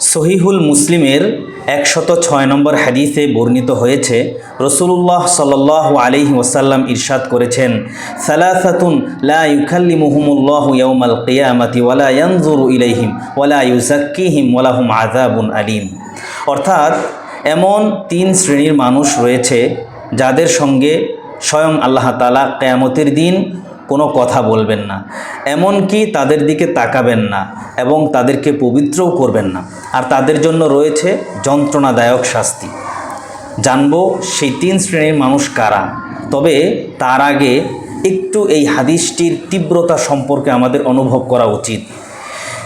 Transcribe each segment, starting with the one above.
সহিহুল মুসলিমের একশত ছয় নম্বর হাদিসে বর্ণিত হয়েছে রসুল্লাহ সাল আলিহি ওসাল্লাম ইরশাদ করেছেন, সালাসাতুন লা ইলাইহিম ওয়ালা আলিম। অর্থাৎ এমন তিন শ্রেণির মানুষ রয়েছে, যাদের সঙ্গে স্বয়ং আল্লাহ তালা কেয়ামতের দিন কোনো কথা বলবেন না। এমনকি তাদের দিকে তাকাবেন না এবং তাদেরকে পবিত্রও করবেন না। আর তাদের জন্য রয়েছে যন্ত্রণাদায়ক শাস্তি। জানব সেই তিন শ্রেণির মানুষ কারা। তবে তার আগে একটু এই হাদিসটির তীব্রতা সম্পর্কে আমাদের অনুভব করা উচিত।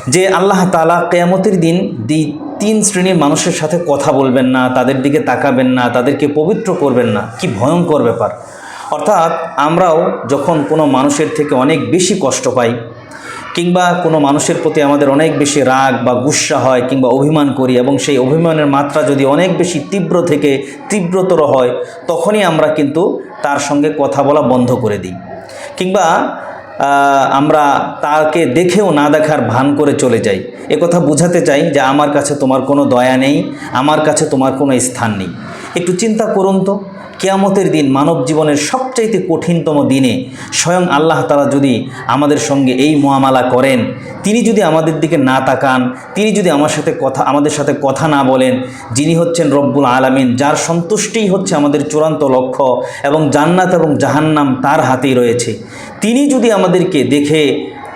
যে আল্লাহ তালা কেয়ামতের দিন দি তিন শ্রেণির মানুষের সাথে কথা বলবেন না, তাদের দিকে তাকাবেন না, তাদেরকে পবিত্র করবেন না। কি ভয়ঙ্কর ব্যাপার। অর্থাৎ আমরাও যখন কোনো মানুষের থেকে অনেক বেশি কষ্ট পাই, কিংবা কোনো মানুষের প্রতি আমাদের অনেক বেশি রাগ বা গুসা হয় কিংবা অভিমান করি এবং সেই অভিমানের মাত্রা যদি অনেক বেশি তীব্র থেকে তীব্রতর হয়, তখনই আমরা কিন্তু তার সঙ্গে কথা বলা বন্ধ করে দিই। কিংবা আমরা তাকে দেখেও না দেখার ভান করে চলে যাই। কথা বোঝাতে চাই যে আমার কাছে তোমার কোনো দয়া নেই, আমার কাছে তোমার কোনো স্থান নেই। একটু চিন্তা করুন তো। কেয়ামতের দিন মানব জীবনের সবচাইতে কঠিনতম দিনে স্বয়ং আল্লাহ তালা যদি আমাদের সঙ্গে এই মোয়ামালা করেন, তিনি যদি আমাদের দিকে না তাকান, তিনি যদি আমার সাথে কথা, আমাদের সাথে কথা না বলেন, যিনি হচ্ছেন রব্বুল আলামিন, যার সন্তুষ্টিই হচ্ছে আমাদের চূড়ান্ত লক্ষ্য এবং জান্নাত এবং জাহান্নাম তার হাতেই রয়েছে। তিনি যদি আমাদেরকে দেখে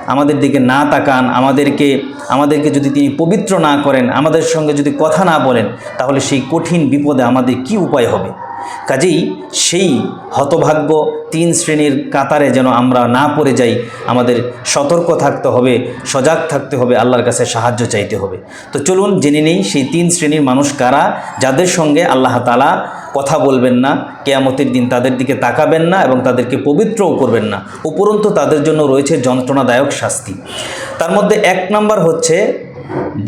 আমাদের দিকে না তাকান, আমাদেরকে আমাদেরকে যদি তিনি পবিত্র না করেন, আমাদের সঙ্গে যদি কথা না বলেন, তাহলে সেই কঠিন বিপদে আমাদের কি উপায় হবে? কাজেই সেই হতভাগ্য তিন শ্রেণির কাতারে যেন আমরা না পড়ে যাই, আমাদের সতর্ক থাকতে হবে, সজাগ থাকতে হবে, আল্লাহর কাছে সাহায্য চাইতে হবে। তো চলুন জেনে নেই সেই তিন শ্রেণির মানুষ কারা, যাদের সঙ্গে আল্লাহ তালা কথা বলবেন না, কেয়ামতের দিন তাদের দিকে তাকাবেন না এবং তাদেরকে পবিত্রও করবেন না। উপরন্তু তাদের জন্য রয়েছে যন্ত্রণাদায়ক শাস্তি। তার মধ্যে এক নম্বর হচ্ছে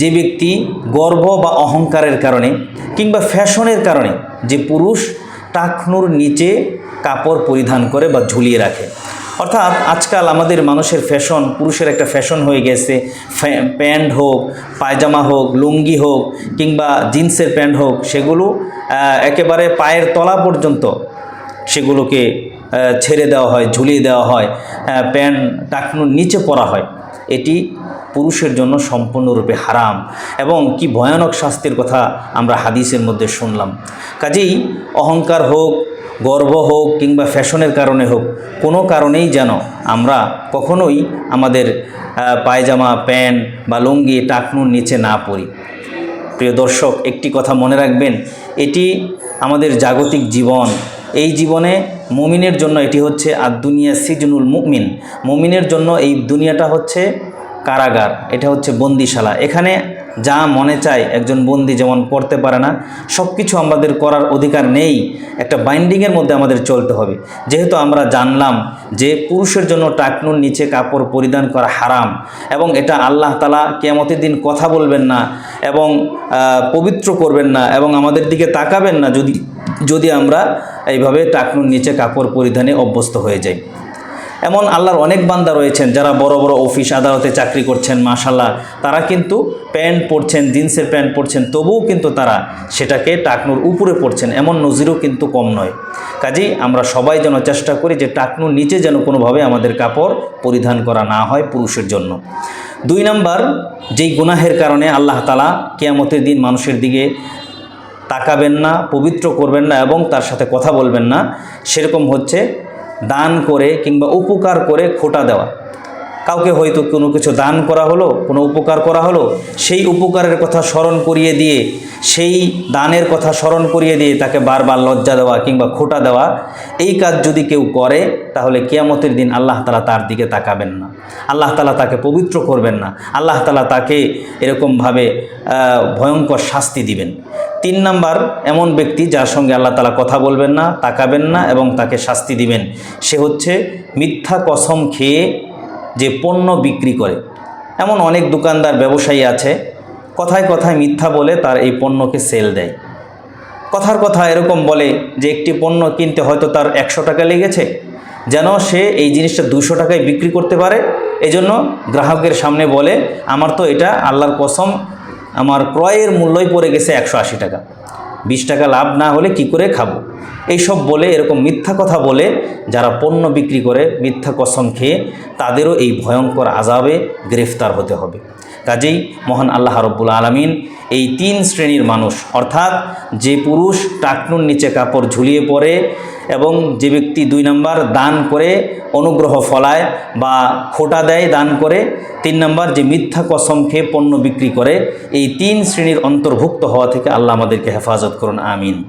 যে ব্যক্তি গর্ব বা অহংকারের কারণে কিংবা ফ্যাশনের কারণে যে পুরুষ টাকনুর নিচে কাপড় পরিধান করে বা ঝুলিয়ে রাখে। অর্থাৎ আজকাল আমাদের মানুষের ফ্যাশন, পুরুষের একটা ফ্যাশন হয়ে গেছে। প্যান্ট হোক, পায়জামা হোক, লুঙ্গি হোক, কিংবা জিন্সের প্যান্ট হোক, সেগুলো একেবারে পায়ের তলা পর্যন্ত সেগুলোকে ছেড়ে দেওয়া হয়, ঝুলিয়ে দেওয়া হয়। প্যান্ট টাকনুর নিচে পরা হয়। এটি পুরুষের জন্য সম্পূর্ণরূপে হারাম এবং কি ভয়ানক শাস্তির কথা আমরা হাদিসের মধ্যে শুনলাম। কাজেই অহংকার হোক, গর্ব হোক কিংবা ফ্যাশনের কারণে হোক, কোনো কারণেই যেন আমরা কখনোই আমাদের পায়জামা, প্যান্ট বা লুঙ্গি, টাকনুর নিচে না পরি প্রিয় দর্শক, একটি কথা মনে রাখবেন, এটি আমাদের জাগতিক জীবন এই জীবনে মুমিনের জন্য এটি হচ্ছে আর দুনিয়া সিজনুল মুমিন। মুমিনের জন্য এই দুনিয়াটা হচ্ছে কারাগার, এটা হচ্ছে বন্দিশালা। এখানে যা মনে চায় একজন বন্দি যেমন করতে পারে না সব কিছু আমাদের করার অধিকার নেই। একটা বাইন্ডিংয়ের মধ্যে আমাদের চলতে হবে। যেহেতু আমরা জানলাম যে পুরুষের জন্য টাকনুর নিচে কাপড় পরিধান করা হারাম এবং এটা আল্লাহ তালা কেমতের দিন কথা বলবেন না এবং পবিত্র করবেন না এবং আমাদের দিকে তাকাবেন না যদি যদি আমরা এইভাবে টাকনুর নিচে কাপড় পরিধানে অভ্যস্ত হয়ে যাই। এমন আল্লাহর অনেক বান্দা রয়েছেন যারা বড় বড় অফিস, আদালতে চাকরি করছেন মাশাল্লাহ তারা কিন্তু প্যান্ট পরছেন, জিন্সের প্যান্ট পরছেন, তবুও কিন্তু তারা সেটাকে টাকনুর উপরে পড়ছেন এমন নজিরও কিন্তু কম নয়। কাজেই আমরা সবাই যেন চেষ্টা করি যে টাকনুর নিচে যেন কোনোভাবে আমাদের কাপড় পরিধান করা না হয় পুরুষের জন্য। দুই নাম্বার, যেই গুনাহের কারণে আল্লাহ তালা কেয়ামতের দিন মানুষের দিকে তাকাবেন না, পবিত্র করবেন না এবং তার সাথে কথা বলবেন না, সেরকম হচ্ছে দান করে কিংবা উপকার করে খোটা দেওয়া। কাউকে হয়তো কোনো কিছু দান করা হলো, কোনো উপকার করা হলো, সেই উপকারের কথা স্মরণ করিয়ে দিয়ে, সেই দানের কথা স্মরণ করিয়ে দিয়ে তাকে বারবার লজ্জা দেওয়া কিংবা খোটা দেওয়া, এই কাজ যদি কেউ করে, তাহলে কেয়ামতের দিন আল্লাহ তালা তার দিকে তাকাবেন না। আল্লাহ তালা তাকে পবিত্র করবেন না। আল্লাহ তালা তাকে এরকমভাবে ভয়ঙ্কর শাস্তি দিবেন। তিন নাম্বার, এমন ব্যক্তি যার সঙ্গে আল্লাহ তালা কথা বলবেন না, তাকাবেন না এবং তাকে শাস্তি দিবেন। সে হচ্ছে মিথ্যা কসম খেয়ে যে পণ্য বিক্রি করে। এমন অনেক দোকানদার, ব্যবসায়ী আছে, কথায় কথায় মিথ্যা বলে তার এই পণ্যকে সেল দেয়। কথার কথা এরকম বলে যে একটি পণ্য কিনতে হয়তো তার একশো টাকা লেগেছে, যেন সে এই জিনিসটা দুশো টাকায় বিক্রি করতে পারে। এজন্য গ্রাহকের সামনে বলে, আমার তো এটা আল্লাহর কসম আমার ক্রয়ের মূল্যই পড়ে গেছে একশো আশি টাকা। বিশ টাকা লাভ না হলে কি করে খাব? এইসব বলে, এরকম মিথ্যা কথা বলে যারা পণ্য বিক্রি করে, মিথ্যা কসম খেয়ে তাদেরও এই ভয়ঙ্কর আজাবে গ্রেফতার হতে হবে। কাজেই মহান আল্লাহ রব্বুল আলমিন এই তিন শ্রেণির মানুষ, অর্থাৎ যে পুরুষ টাকনুর নিচে কাপড় ঝুলিয়ে পড়ে এবং যে ব্যক্তি দুই নাম্বার দান করে, অনুগ্রহ ফলায় বা খোটা দেয় দান করে, তিন নাম্বার যে মিথ্যা কসম খেয়ে পণ্য বিক্রি করে, এই তিন শ্রেণির অন্তর্ভুক্ত হওয়া থেকে আল্লাহ আমাদেরকে হেফাজত করুন, আমিন।